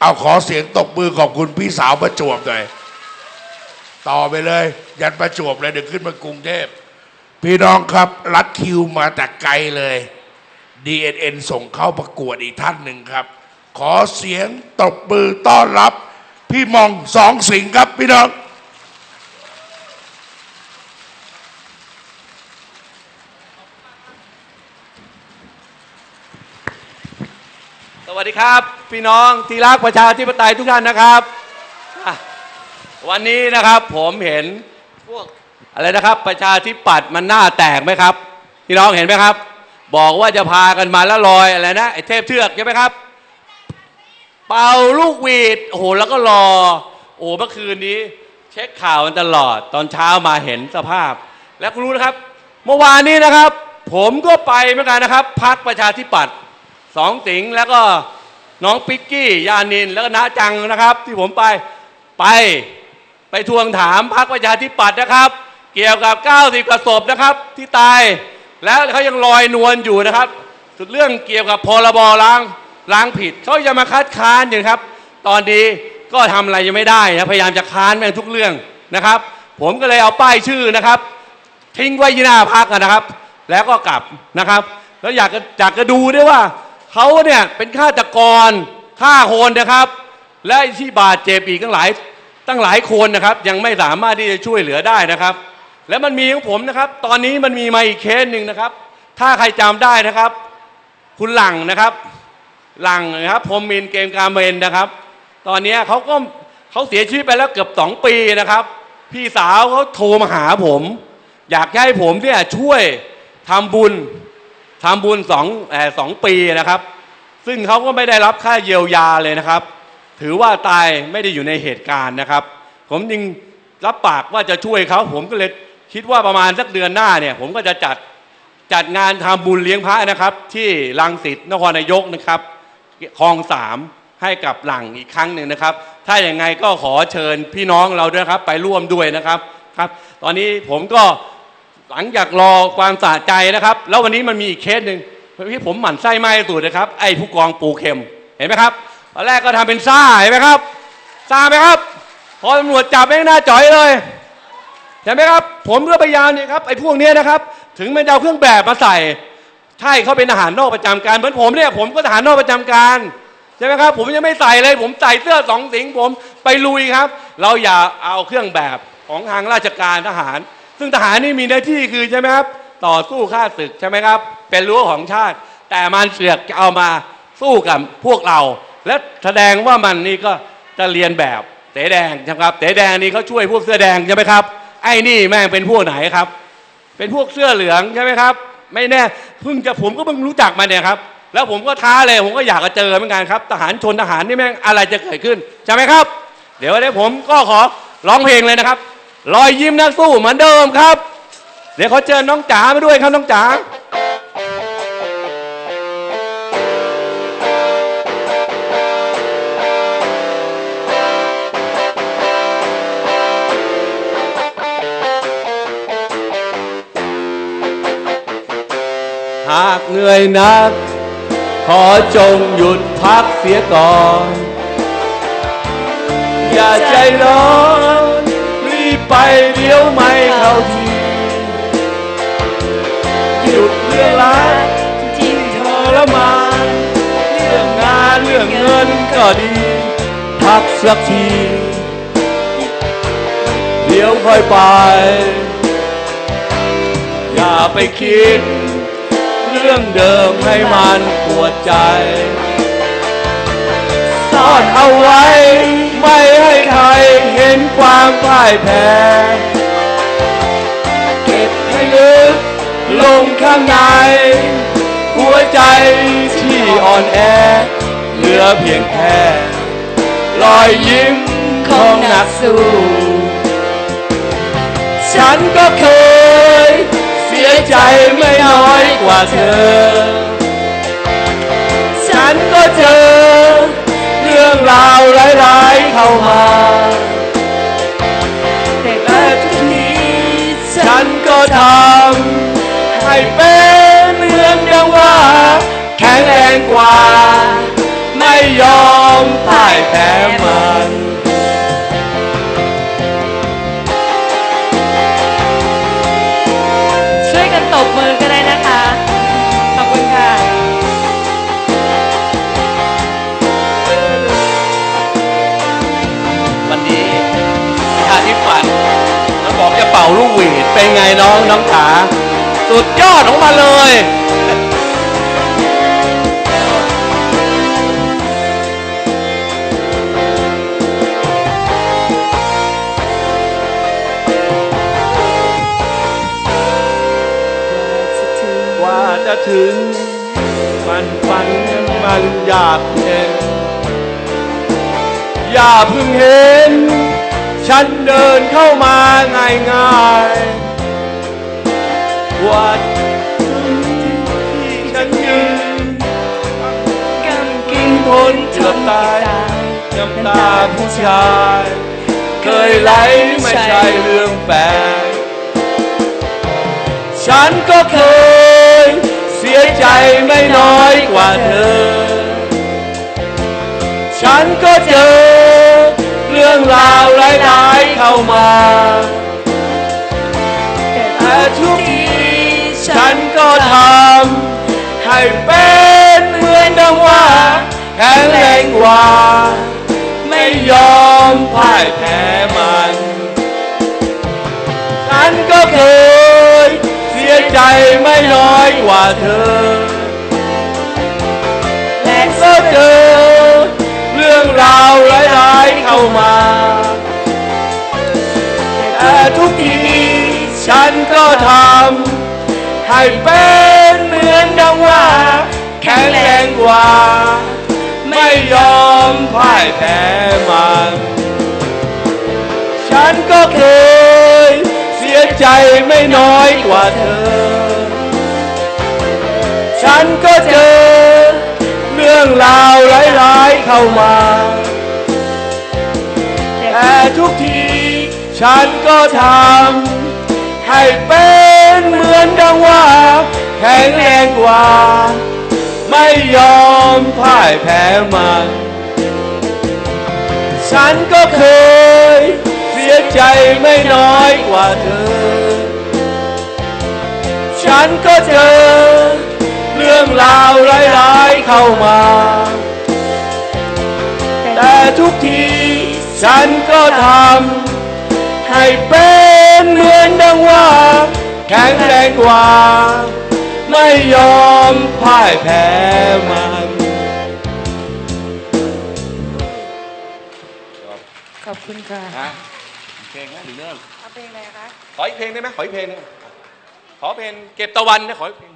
เอาขอเสียงตบมือขอบคุณพี่สาวประจวบหน่อย ต่อไปเลย ยันประจวบเลยเดี๋ยวขึ้นมากรุงเทพ พี่น้องครับ รัดคิวมาแต่ไกลเลย DNN ส่งเข้าประกวดอีกท่านหนึ่งครับ ขอเสียงตบมือต้อนรับ พี่มองสองสิงครับพี่น้อง สวัสดีครับ พี่น้องที่รักประชาธิปไตยทุกท่านนะครับอะวันนี้นะครับผมเห็นพวกอะไรนะครับ ประชาธิปัตย์มันหน้าแตกไหมครับ พี่น้องเห็นไหมครับ บอกว่าจะพากันมาแล้วลอยอะไรนะไอ้เทพเทือกใช่ไหมครับ เป่าลูกหวีดโอ้โหแล้วก็รอ โอ้เมื่อคืนนี้ เช็คข่าวมันตลอดตอนเช้ามาเห็นสภาพ และคุณรู้นะครับ เมื่อวานนี้นะครับ ผมก็ไปเหมือนกันนะครับพักประชาธิปัตย์สองสิงห์แล้วก็ น้องปิกกี้ ยานิน แล้วก็นาจังนะครับ ที่ผมไปไปไปทวงถามพักประชาธิปัตย์นะครับ เกี่ยวกับ 90กว่าศพนะครับ ที่ตายแล้วเขายังลอยนวลอยู่นะครับสุดเรื่องเกี่ยวกับพรบล้างล้างผิดเขาจะมาคัดค้านอยู่ครับ ตอนนี้ก็ทำอะไรยังไม่ได้นะพยายามจะค้านแม่งทุกเรื่องนะครับ ผมก็เลยเอาป้ายชื่อนะครับ ทิ้งไว้ที่หน้าพักนะครับ แล้วก็กลับนะครับ แล้วอยากจะอยากจะดูด้วยว่า เขาเนี่ยเป็นฆาตกรฆ่าโหนนะครับ และที่บาดเจ็บอีกตั้งหลายตั้งหลายคนนะครับ ยังไม่สามารถที่จะช่วยเหลือได้นะครับ แล้วมันมีของผมนะครับ ตอนนี้มันมีมาอีกเคสหนึ่งนะครับ ถ้าใครจำได้นะครับ คุณหลังนะครับ หลังนะครับพรมมินเกมการเมนนะครับ ตอนนี้เขาก็เขาเสียชีวิตไปแล้วเกือบสองปีนะครับ พี่สาวเขาโทรมาหาผม อยากให้ผมเนี่ยช่วยทำบุญ ทำบุญสองสองปีนะครับ ซึ่งเขาก็ไม่ได้รับค่าเยียวยาเลยนะครับ ถือว่าตายไม่ได้อยู่ในเหตุการณ์นะครับ ผมจึงรับปากว่าจะช่วยเขาผมก็เลยคิดว่าประมาณสักเดือนหน้าเนี่ย ผมก็จะจัดจัดงานทำบุญเลี้ยงพระนะครับ ที่รังสิตนครนายกนะครับคลองสามให้กับหลังอีกครั้งหนึ่งนะครับ ถ้าอย่างไงก็ขอเชิญพี่น้องเราด้วยครับ ไปร่วมด้วยนะครับครับ ตอนนี้ผมก็ หลังจากรอความสะใจนะครับ แล้ววันนี้มันมีอีกเคสหนึ่งที่ผมหมั่นไส้ไมากที่สุดนะครับ ไอ้ผู้กองปูเข็มเห็นไหมครับตอนแรกก็ทำเป็นซ่าเห็นไหมครับซ่าไหมครับ พอตำรวจจับไม่หน้าจ่อยเลยใช่ไหมครับ ผมก็พยายามเนี่ยครับไอ้พวกเนี้ยนะครับ ถึงมันจะเอาเครื่องแบบมาใส่ใช่เขาเป็นทหารนอกประจำการเหมือนผมเนี่ยผมก็ทหารนอกประจำการใช่ไหมครับ ผมยังไม่ใส่เลย ผมใส่เสื้อสองสิงห์ผมไปลุยครับ เราอย่าเอาเครื่องแบบของทางราชการทหาร ซึ่งทหารนี่มีหน้าที่คือใช่ไหมครับต่อสู้ข้าศึกใช่ไหมครับ เป็นรั้วของชาติ แต่มันเสือกจะเอามาสู้กับพวกเรา และแสดงว่ามันนี่ก็จะเรียนแบบเสแดงใช่ไหมครับเสแดงนี่เขาช่วยพวกเสื้อแดงใช่ไหมครับไอ้นี่แม่งเป็นพวกไหนครับ เป็นพวกเสื้อเหลืองใช่ไหมครับ ไม่แน่เพิ่งจะผมก็เพิ่งรู้จักมาเนี่ยครับ แล้วผมก็ท้าเลยผมก็อยากจะเจอเหมือนกันครับ ทหารชนทหารนี่แม่งอะไรจะเกิดขึ้นใช่ไหมครับ เดี๋ยววันนี้ผมก็ขอร้องเพลงเลยนะครับ รอยยิ้มนักสู้เหมือนเดิมครับ เดี๋ยวเขอเชิญน้องจ๋ามาด้วยครับน้องจ๋าหากเหนื่อยนัก ขอจงหยุดพักเสียก่อน อย่าใจร้อน ไปเดี๋ยวไม่เข้าทีหยุดเรื่องรักที่ทรมานเรื่องงานเรื่องเงินก็ดี พักสักที เดี๋ยวค่อยไป อย่าไปคิด เรื่องเดิมให้มันปวดใจซ่อนเอาไว้ ไม่ให้ใครเห็นความพ่ายแพ้เก็บให้ลึกลงข้างใน หัวใจที่อ่อนแอ เหลือเพียงแค่รอยยิ้มของนักสู้ ฉันก็เคย เสียใจไม่น้อยกว่าเธอ ฉันก็เจอ เรื่องราวร้าย เข้ามาแต่และทุกทีฉันก็ทำให้เป็นเหมือนอย่างว่า แข็งแรงกว่า ไม่ยอมพ่ายแพ้มัน เป็นไงน้องน้องขาสุดยอดของมันเลย กว่าจะถึง มันฝันมันอยากเห็น อย่าเพิ่งเห็น ฉันเดินเข้ามาง่ายง่ายๆ ว่าที่ฉันยืนกำกินทนจนตายน้ำตาผู้ชาย เคยไหลไม่ใช่เรื่องแปลกฉันก็เคย เสียใจไม่น้อยกว่าเธอ ฉันก็เจอ เรื่องราวร้ายๆเข้ามาำให้เป็นเหมือนดังว่าแข็งแรงกว่า ไม่ยอมพ่ายแพ้มัน ฉันก็เคยเสียใจไม่น้อยกว่าเธอ และก็เจอเรื่องราวร้ายๆเข้ามา แต่ทุกทีฉันก็ทำ ให้เป็นเหมือนดังว่า แข็งแรงกว่า ไม่ยอมพ่ายแพ้มัน ฉันก็เคย เสียใจไม่น้อยกว่าเธอ ฉันก็เจอ เรื่องราวร้ายๆเข้ามา แต่ทุกที ฉันก็ทำให้เป็น มือนดังว่าแข็งแรงกว่า ไม่ยอมพ่ายแพ้มัน ฉันก็เคยเสียใจไม่น้อยกว่าเธอ ฉันก็เจอ เรื่องราวร้ายๆเข้ามา แต่ทุกทีฉันก็ทำให้เป็นเหมือนดังว่า แข็งแรงกว่า ไม่ยอมพ่ายแพ้มันขอบคุณค่ะเพลงนะหรือเรื่องเอาเพลงอะไรคะขออีกเพลงได้ไหมขออีกเพลงหนึงขอเพลงเก็บตะวันนะขออีกเพลง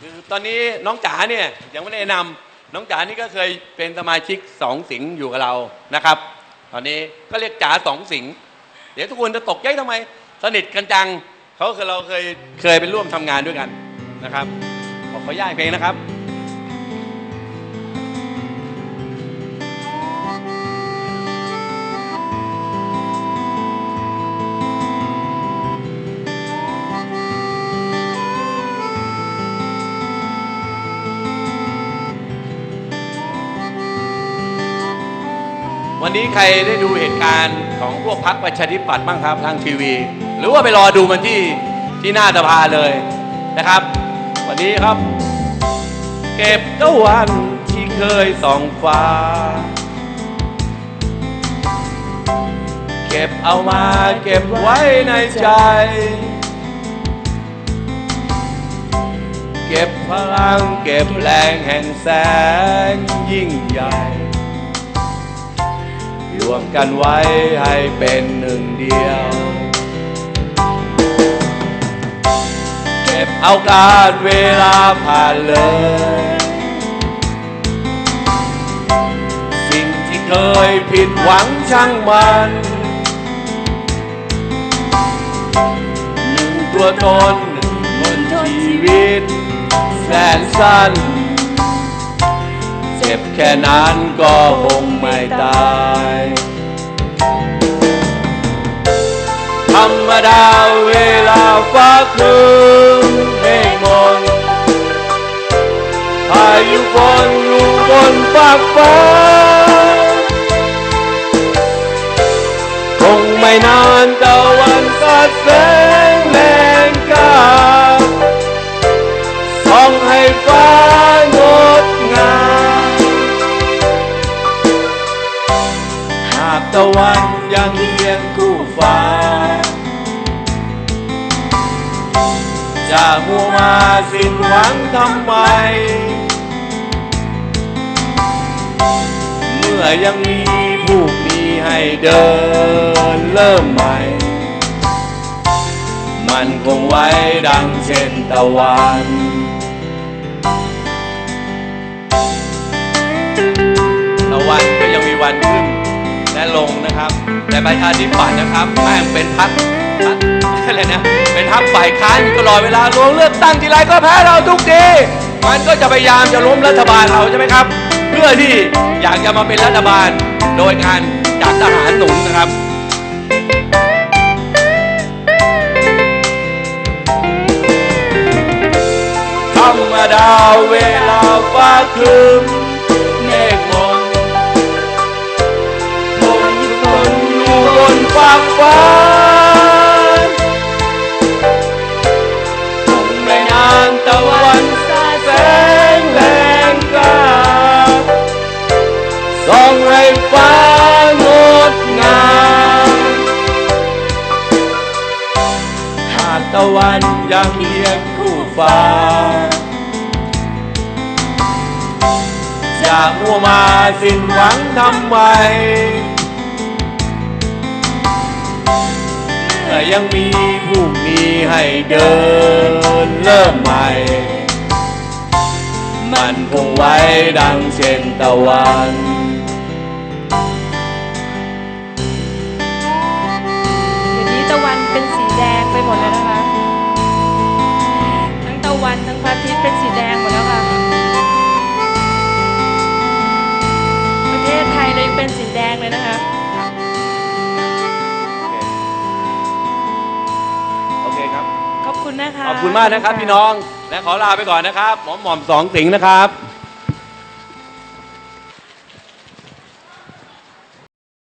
คือตอนนี้น้องจ๋าเนี่ยยังไม่ได้แนะนำน้องจ๋านี่ก็เคยเป็นสมาชิกสองสิงห์อยู่กับเรานะครับ ตอนนี้ก็เรียกจ๋าสองสิงห์ เดี๋ยวทุกคนจะตกใจทำไม สนิทกันจังเขาคือเราเคยเคยไปร่วมทำงานด้วยกันนะครับขอขออนุญาตเพลงนะครับวันนี้ใครได้ดูเหตุการณ์ ของพวกพักประชาธิปัตย์บ้างครับทางทีวี หรือว่าไปรอดูมันที่ที่หน้าสภาเลยนะครับ วันนี้ครับ เก็บตะวันที่เคยส่องฟ้า เก็บเอามาเก็บไว้ในใจ เก็บพลังเก็บแรงแห่งแสงยิ่งใหญ่ วมกันไว้ให้เป็นหนึ่งเดียว เก็บเอาการเวลาผ่านเลย สิ่งที่เคยผิดหวังช่างมันหนึ่งตัวตนหนึ่งคนชีวิต แสนสั้น จ็บแค่นั้นก็คงไม่ตาย ธรรมดาเวลาฟ้าครึ้มเมฆมนอยู่บนอยู่บนฟากฟ้า คงไม่นานตะวันก็แส ยังเคียงคู่ฟ้า จะมัวมาสิ้นหวังทำไม เมื่อยังมีผู้มีให้เดินเริ่มใหม่ มันคงไว้ดังเช่นตะวันตะวันก็ยังมีวันขึ้น ลงนะครับ แต่ประชาธิปัตย์นะครับแม่งเป็นพักอะไรนะเป็นพักฝ่ายค้านตลอดเวลาลงเลือกตั้งทีไรก็แพ้เราทุกทีมันก็จะพยายามจะล้มรัฐบาลเราใช่ไหมครับ เพื่อที่อยากจะมาเป็นรัฐบาลโดยการจากทหารหนุนนะครับธรรมดาเวลาฟ้าครึมเม บนฟากฟ้าคงไม่นานตะวันสาแสงแรงกล้าส่องให้ฟ้างดงามหากตะวันยังเคียงคู่ฟ้าจะมัวมาสิ้นหวังทำไม แต่ยังมีพรุ่งนี้ให้เดินเริ่มใหม่ มันคงไว้ดังเช่นตะวัน ขอบคุณมากนะครับพี่น้อง และขอลาไปก่อนนะครับ หมอมหม่อมสองสิงห์นะครับ